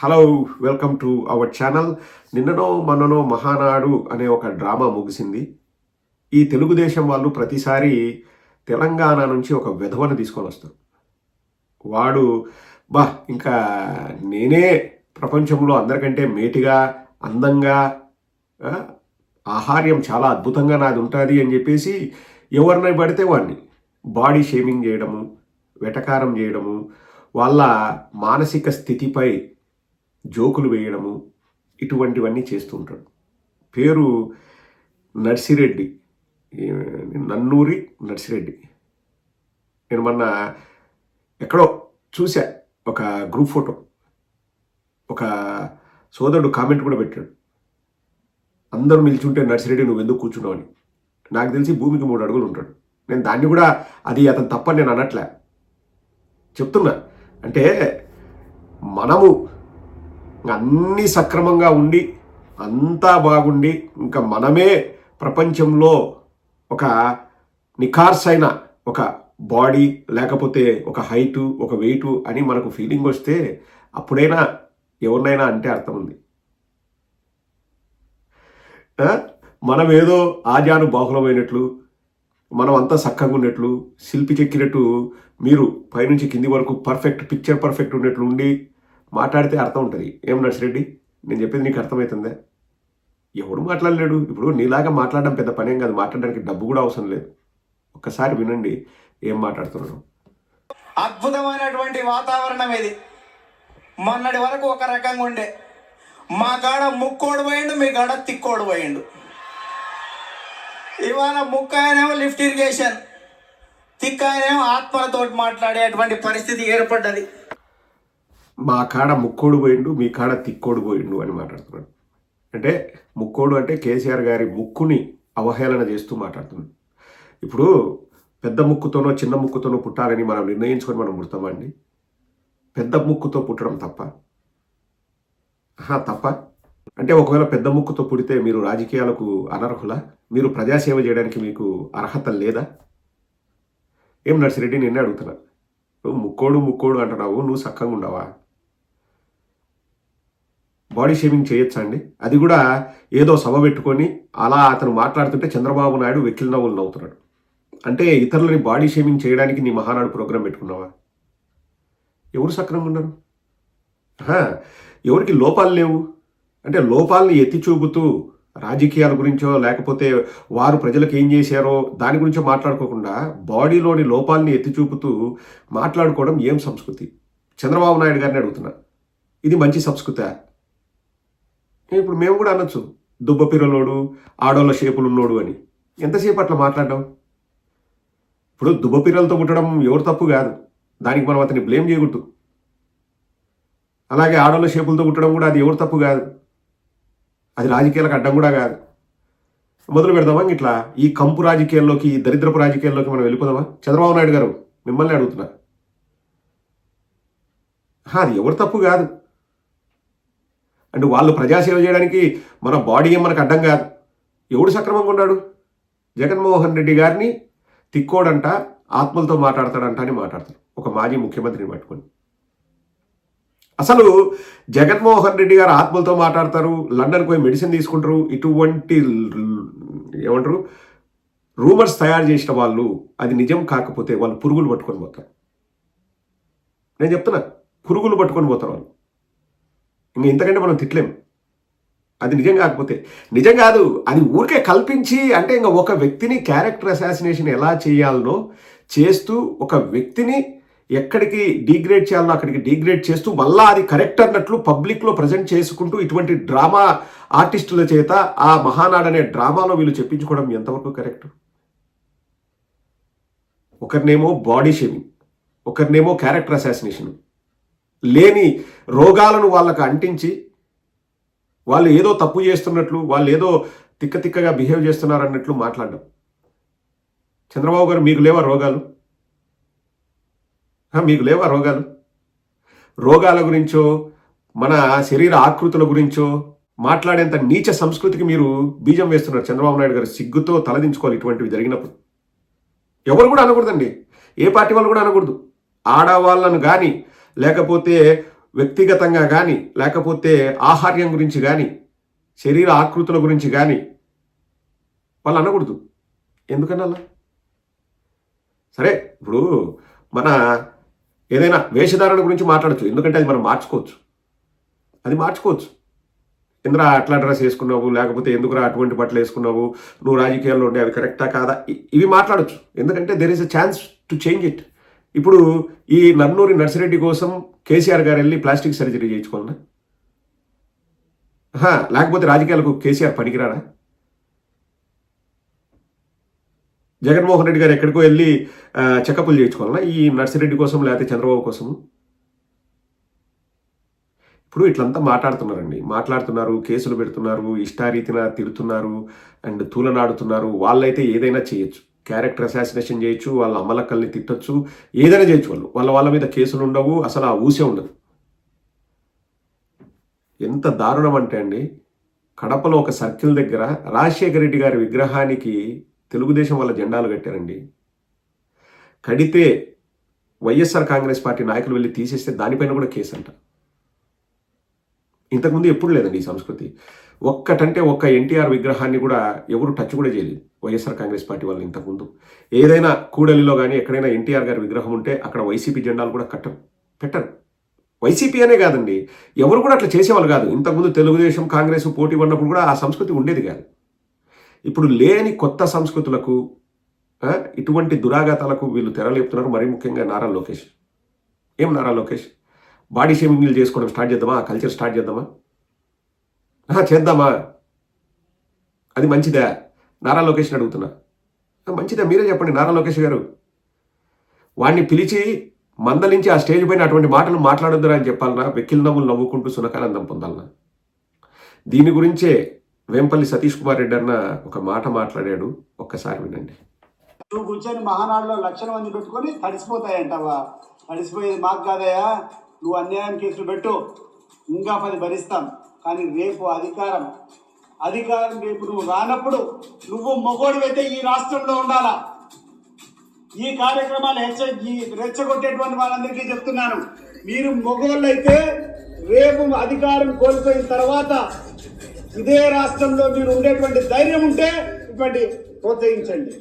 Hello welcome to our channel నిన్ననో మొన్ననో మహానాడు అనే ఒక డ్రామా ముగిసింది. ఈ తెలుగుదేశం వాళ్ళు ప్రతిసారి తెలంగాణ నుంచి ఒక విధవను తీసుకొని వస్తారు. వాడు బా ఇంకా నేనే ప్రపంచంలో అందరికంటే మేటిగా అందంగా ఆహార్యం చాలా అద్భుతంగా నాది ఉంటుంది అని చెప్పేసి ఎవరిని పడితే వాడిని. బాడీ షేమింగ్ చేయడము వెటకారం చేయడము వాళ్ళ మానసిక స్థితిపై జోకులు వేయడము ఇటువంటివన్నీ చేస్తూ ఉంటాడు. పేరు నర్సిరెడ్డి. నన్నూరి నర్సిరెడ్డి. నేను మొన్న ఎక్కడో చూశా ఒక గ్రూప్ ఫోటో. ఒక సోదరుడు కామెంట్ కూడా పెట్టాడు. అందరూ నిల్చుంటే నర్సిరెడ్డి నువ్వు ఎందుకు కూర్చున్నావు? అని. నాకు తెలిసి భూమికి మూడు అడుగులు ఉంటాడు. నేను దాన్ని కూడా అది అతను తప్పని నేను అనట్లే. చెప్తున్నా. అంటే మనము అన్నీ సక్రమంగా ఉండి అంతా బాగుండి ఇంకా మనమే ప్రపంచంలో ఒక నిఖార్సైన ఒక బాడీ లేకపోతే ఒక హైటు ఒక వెయిటు అని మనకు ఫీలింగ్ వస్తే అప్పుడైనా ఎవరినైనా అంటే అర్థం ఉంది. మనం ఏదో ఆజాను బాహులమైనట్లు మనం అంతా చక్కగా ఉన్నట్లు శిల్పి చెక్కినట్టు మీరు పైనుంచి కింది వరకు పర్ఫెక్ట్ పిక్చర్ పర్ఫెక్ట్ ఉన్నట్లు ఉండి మాట్లాడితే అర్థం ఉంటుంది. ఏం నర్సిరెడ్డి నేను చెప్పేది నీకు అర్థమవుతుందా ఎవడు మాట్లాడలేడు. ఇప్పుడు నీలాగా మాట్లాడడం పెద్ద పనేం కాదు. మాట్లాడడానికి డబ్బు కూడా అవసరం లేదు. ఒక్కసారి వినండి. ఏం మాట్లాడుతున్నాడు? అద్భుతమైనటువంటి వాతావరణం ఇది. మొన్నటి వరకు ఒక రకంగా ఉండే. మా కాడ ముక్కోడు పోయిండు మీ కాడ తిక్కోడు పోయిండు. ఇవాళ ముక్క ఆయనేమో లిఫ్ట్ ఇరిగేషన్. తిక్క ఆయనేమో ఆత్మలతోటి మాట్లాడేటువంటి పరిస్థితి ఏర్పడ్డది. మా కాడ ముక్కోడు పోయిండు మీ కాడ తిక్కోడు పోయిండు అని మాట్లాడుతున్నాడు. అంటే ముక్కోడు అంటే కేసీఆర్ గారి ముక్కుని అవహేళన చేస్తూ మాట్లాడుతున్నాడు. ఇప్పుడు పెద్ద ముక్కుతోనో చిన్న ముక్కుతోనో పుట్టాలని మనం నిర్ణయించుకొని మనం పుడతామండి పెద్ద ముక్కుతో పుట్టడం తప్ప. తప్ప. అంటే ఒకవేళ పెద్ద ముక్కుతో పుడితే మీరు రాజకీయాలకు అనర్హులా? మీరు ప్రజాసేవ చేయడానికి మీకు అర్హత లేదా? ఏం నర్సిరెడ్డి నిన్నే అడుగుతున్నా. నువ్వు ముక్కోడు ముక్కోడు అంటున్నావు నువ్వు సక్కంగా ఉండవా బాడీ షేమింగ్ చేయొచ్చా అండి? అది కూడా ఏదో సభ పెట్టుకొని అలా అతను మాట్లాడుతుంటే చంద్రబాబు నాయుడు వెక్కిల్ నవ్వులు నవ్వుతున్నాడు. అంటే ఇతరులని బాడీ షేమింగ్ చేయడానికి నీ మహానాడు ప్రోగ్రాం పెట్టుకున్నావా? ఎవరు సక్రంగా ఉన్నారు? ఎవరికి లోపాలు లేవు? అంటే లోపాలని ఎత్తి చూపుతూ రాజకీయాల గురించో లేకపోతే వారు ప్రజలకు ఏం చేశారో దాని గురించో మాట్లాడుకోకుండా బాడీలోని లోపాలని ఎత్తి చూపుతూ మాట్లాడుకోవడం ఏం సంస్కృతి? చంద్రబాబు నాయుడు గారిని అడుగుతున్నా. ఇది మంచి సంస్కృత. ఇప్పుడు మేము కూడా అనొచ్చు. దుబ్బ పిరలోడు ఆడోళ్ళ షేపులున్నోడు అని. ఎంతసేపు అట్లా మాట్లాడడం? ఇప్పుడు దుబ్బ పిరలతో పుట్టడం ఎవరు తప్పు కాదు. దానికి మనం అతన్ని బ్లేమ్ చేయకూడదు. అలాగే ఆడోళ్ళ షేపులతో పుట్టడం కూడా అది ఎవరు తప్పు కాదు. అది రాజకీయాలకు అడ్డం కూడా కాదు. మొదలు పెడదామా ఇట్లా ఈ కంపు రాజకీయాల్లోకి ఈ దరిద్రపు రాజకీయాల్లోకి మనం వెళ్ళిపోదామా? చంద్రబాబు నాయుడు గారు మిమ్మల్ని అడుగుతున్నా. అది ఎవరు తప్పు కాదు. అంటే వాళ్ళు ప్రజాసేవ చేయడానికి మన బాడీ ఏం మనకు అడ్డం కాదు. ఎవడు సక్రమంగా ఉన్నాడు? జగన్మోహన్ రెడ్డి గారిని తిక్కోడంట ఆత్మలతో మాట్లాడతాడంట అని మాట్లాడతారు ఒక మాజీ ముఖ్యమంత్రిని పట్టుకొని. అసలు జగన్మోహన్ రెడ్డి గారు ఆత్మలతో మాట్లాడతారు లండన్కి పోయి మెడిసిన్ తీసుకుంటారు ఇటువంటి ఏమంటారు? రూమర్స్ తయారు చేసిన వాళ్ళు అది నిజం కాకపోతే వాళ్ళు పురుగులు పట్టుకొని పోతారు. నేను చెప్తున్నా పురుగులు పట్టుకొని పోతారు వాళ్ళు. ఇంక ఇంతకంటే మనం తిట్టలేం అది నిజం కాకపోతే. నిజం కాదు అది ఊరికే కల్పించి అంటే ఇంకా ఒక వ్యక్తిని క్యారెక్టర్ అసాసినేషన్ ఎలా చేయాలనో చేస్తూ ఒక వ్యక్తిని ఎక్కడికి డీగ్రేడ్ చేయాలో అక్కడికి డీగ్రేడ్ చేస్తూ మళ్ళా అది కరెక్ట్ అన్నట్లు పబ్లిక్లో ప్రజెంట్ చేసుకుంటూ ఇటువంటి డ్రామా ఆర్టిస్టుల చేత ఆ మహానాడు అనే డ్రామాలో వీళ్ళు చెప్పించుకోవడం ఎంతవరకు కరెక్ట్? ఒకరినేమో బాడీ షేమింగ్ ఒకరినేమో క్యారెక్టర్ అసాసినేషన్. లేని రోగాలను వాళ్ళకు అంటించి వాళ్ళు ఏదో తప్పు చేస్తున్నట్లు వాళ్ళు ఏదో తిక్క తిక్కగా బిహేవ్ చేస్తున్నారు అన్నట్లు మాట్లాడడం. చంద్రబాబు గారు మీకు లేవా రోగాలు? మీకు లేవా రోగాలు? రోగాల గురించో మన శరీర ఆకృతుల గురించో మాట్లాడేంత నీచ సంస్కృతికి మీరు బీజం వేస్తున్నారు. చంద్రబాబు నాయుడు గారు సిగ్గుతో తలదించుకోవాలి ఇటువంటివి జరిగినప్పుడు. ఎవరు కూడా అనకూడదండి. ఏ పార్టీ వాళ్ళు కూడా అనకూడదు. ఆడవాళ్ళను కానీ లేకపోతే వ్యక్తిగతంగా కానీ లేకపోతే ఆహార్యం గురించి కానీ శరీర ఆకృతుల గురించి కానీ వాళ్ళు అనకూడదు. ఎందుకన్నా సరే ఇప్పుడు మన ఏదైనా వేషధారణ గురించి మాట్లాడచ్చు. ఎందుకంటే అది మనం మార్చుకోవచ్చు. అది మార్చుకోవచ్చు. ఎందురా అట్లా డ్రెస్ వేసుకున్నావు లేకపోతే ఎందుకురా అటువంటి బట్టలు వేసుకున్నావు? నువ్వు రాజకీయాల్లో ఉండే అవి కరెక్టా కాదా? ఇవి మాట్లాడచ్చు. ఎందుకంటే there is a chance to change it ఇప్పుడు ఈ నన్నూరి నర్సిరెడ్డి కోసం కేసీఆర్ గారు వెళ్ళి ప్లాస్టిక్ సర్జరీ చేయించుకోవాలన్నా లేకపోతే రాజకీయాలకు కేసీఆర్ పనికిరాడా? జగన్మోహన్ రెడ్డి గారు ఎక్కడికో వెళ్ళి చెకప్లు చేయించుకోవాలన్నా ఈ నర్సిరెడ్డి కోసం లేకపోతే చంద్రబాబు కోసము? ఇప్పుడు ఇట్లంతా మాట్లాడుతున్నారండి. మాట్లాడుతున్నారు కేసులు పెడుతున్నారు ఇష్టారీతిన తిడుతున్నారు అండ్ తూలనాడుతున్నారు. వాళ్ళైతే ఏదైనా చేయొచ్చు. క్యారెక్టర్ అసాసినేషన్ చేయొచ్చు వాళ్ళ అమలక్కల్ని తిట్టొచ్చు ఏదైనా చేయొచ్చు వాళ్ళు. వాళ్ళ వాళ్ళ మీద కేసులు ఉండవు అసలు ఆ ఊసే ఉండదు. ఎంత దారుణం అంటే అండి కడపలో ఒక సర్కిల్ దగ్గర రాజశేఖర రెడ్డి గారి విగ్రహానికి తెలుగుదేశం వాళ్ళ జెండాలు కట్టారండి. కడితే వైఎస్ఆర్ కాంగ్రెస్ పార్టీ నాయకులు వెళ్ళి తీసేస్తే దానిపైన కూడా కేసు అంట ఇంతకుముందు ఎప్పుడు లేదండి ఈ సంస్కృతి. ఒక్కటంటే ఒక్క ఎన్టీఆర్ విగ్రహాన్ని కూడా ఎవరు టచ్ కూడా చేయలేదు. వైఎస్ఆర్ కాంగ్రెస్ పార్టీ వాళ్ళు ఇంతకుముందు. ఏదైనా కూడలిలో కానీ ఎక్కడైనా ఎన్టీఆర్ గారి విగ్రహం ఉంటే అక్కడ వైసీపీ జెండాలు కూడా కట్టరు పెట్టరు. వైసీపీ అనే కాదండి. ఎవరు కూడా అట్లా చేసేవాళ్ళు కాదు. ఇంతకుముందు తెలుగుదేశం కాంగ్రెస్ పోటీ ఉన్నప్పుడు కూడా ఆ సంస్కృతి ఉండేది కాదు. ఇప్పుడు లేని కొత్త సంస్కృతులకు ఇటువంటి దురాఘాతాలకు వీళ్ళు తెరలేపుతున్నారు. మరీ ముఖ్యంగా నారా లోకేష్. ఏం నారా లోకేష్? బాడీ షేమింగ్లు చేసుకోవడం స్టార్ట్ చేద్దామా? కల్చర్ స్టార్ట్ చేద్దామా? ఆహా, చేద్దామా? అది మంచిదా? నారా లోకేష్ని అడుగుతున్నా. మంచిదా? మీరే చెప్పండి నారా లోకేష్ గారు. వాడిని పిలిచి మందలించి ఆ స్టేజ్ పైన అటువంటి మాటలు మాట్లాడొద్దురా అని చెప్పాలనా వెక్కిల్ నవ్వులు నవ్వుకుంటూ సునకానందం పొందాలనా? దీని గురించే వేంపల్లి సతీష్ కుమార్ రెడ్డి అన్న ఒక మాట మాట్లాడాడు. ఒక్కసారి వినండి. నువ్వు కూర్చొని మహానాడులో లక్షల మంది పెట్టుకొని తడిసిపోతాయంటావా? తడిసిపోయేది మాకు కాదయా నువ్వు అన్యాయం కేసులు పెట్టు. ఇంకా పది భరిస్తాం. కానీ రేపు అధికారం. అధికారం రేపు నువ్వు రానప్పుడు నువ్వు మొగోడివైతే ఈ రాష్ట్రంలో ఉండాలా? ఈ కార్యక్రమాలు హెచ్చ రెచ్చగొట్టేటువంటి వాళ్ళందరికీ చెప్తున్నాను. మీరు మొగోళ్ళైతే రేపు అధికారం కోల్పోయిన తర్వాత ఇదే రాష్ట్రంలో మీరు ఉండేటువంటి ధైర్యం ఉంటే ఇటువంటి ప్రోత్సహించండి.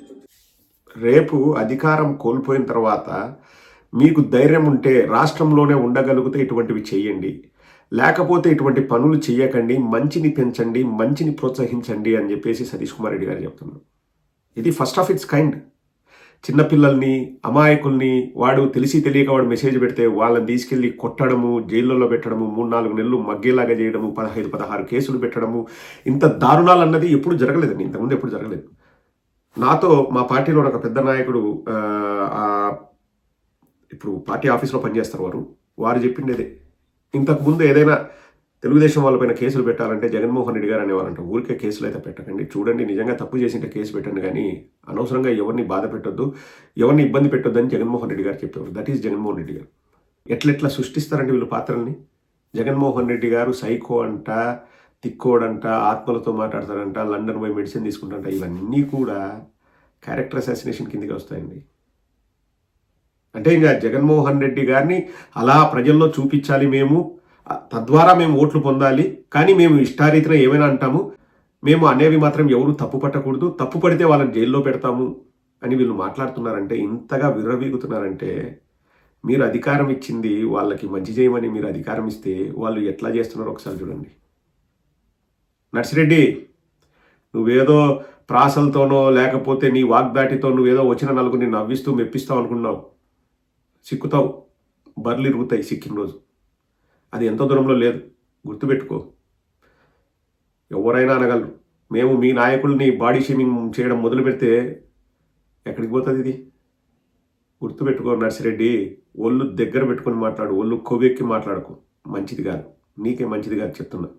రేపు అధికారం కోల్పోయిన తర్వాత మీకు ధైర్యం ఉంటే రాష్ట్రంలోనే ఉండగలిగితే ఇటువంటివి చేయండి. లేకపోతే ఇటువంటి పనులు చేయకండి మంచిని పెంచండి మంచిని ప్రోత్సహించండి అని చెప్పేసి సతీష్ కుమార్ రెడ్డి గారు చెప్తున్నారు. ఇది ఫస్ట్ ఆఫ్ ఇట్స్ కైండ్ చిన్నపిల్లల్ని అమాయకుల్ని వాడు తెలిసి తెలియక వాడు మెసేజ్ పెడితే వాళ్ళని తీసుకెళ్ళి కొట్టడము జైల్లో పెట్టడము మూడు నాలుగు నెలలు మగ్గేలాగా చేయడము పదహైదు పదహారు కేసులు పెట్టడము ఇంత దారుణాలు అన్నది ఎప్పుడు జరగలేదండి. ఇంతకుముందు ఎప్పుడు జరగలేదు. నాతో మా పార్టీలో ఒక పెద్ద నాయకుడు ఇప్పుడు పార్టీ ఆఫీస్లో పనిచేస్తారు వారు. వారు చెప్పిండేదే. ఇంతకుముందు ఏదైనా తెలుగుదేశం వాళ్ళపైన కేసులు పెట్టాలంటే జగన్మోహన్ రెడ్డి గారు అనేవారంట ఊరికే కేసులు అయితే పెట్టకండి. చూడండి నిజంగా తప్పు చేసింటే కేసు పెట్టండి కానీ అనవసరంగా ఎవరిని బాధ పెట్టొద్దు ఎవరిని ఇబ్బంది పెట్టొద్దు అని జగన్మోహన్ రెడ్డి గారు చెప్పేవారు. దట్ ఈస్ జగన్మోహన్ రెడ్డి గారు. ఎట్లెట్లా సృష్టిస్తారండి వీళ్ళు పాత్రల్ని? జగన్మోహన్ రెడ్డి గారు సైకో అంట తిక్కోడంట ఆత్మలతో మాట్లాడతాడంట లండన్ పోయి మెడిసిన్ తీసుకుంటాడంట ఇవన్నీ కూడా క్యారెక్టర్ అసాసినేషన్ కిందకి వస్తాయండి. అంటే ఇంకా జగన్మోహన్ రెడ్డి గారిని అలా ప్రజల్లో చూపించాలి మేము. తద్వారా మేము ఓట్లు పొందాలి. కానీ మేము ఇష్టారీతిన ఏమైనా అంటాము? మేము అనేవి మాత్రం ఎవరు తప్పు పట్టకూడదు. తప్పు పడితే వాళ్ళని జైల్లో పెడతాము అని వీళ్ళు మాట్లాడుతున్నారంటే ఇంతగా విర్రవీగుతున్నారంటే మీరు అధికారం ఇచ్చింది వాళ్ళకి మంచి చేయమని మీరు అధికారం ఇస్తే వాళ్ళు ఎట్లా చేస్తున్నారో ఒకసారి చూడండి. నర్సిరెడ్డి నువ్వేదో ప్రాసలతోనో లేకపోతే నీ వాగ్దాటితో నువ్వేదో వచ్చిన నలుగురిని నవ్విస్తూ మెప్పిస్తావు అనుకున్నావు. సిక్కుతావు. బర్లు ఇరుగుతాయి సిక్కిన రోజు అది ఎంత దూరంలో లేదు. గుర్తుపెట్టుకో. ఎవరైనా అనగలరు. మేము మీ నాయకుల్ని బాడీ షేమింగ్ చేయడం మొదలు పెడితే ఎక్కడికి పోతుంది ఇది? గుర్తుపెట్టుకో నర్సిరెడ్డి ఒళ్ళు దగ్గర పెట్టుకొని మాట్లాడు ఒళ్ళు కొవ్వెక్కి మాట్లాడకు. మంచిది కాదు. నీకే మంచిది కాదు చెప్తున్నా.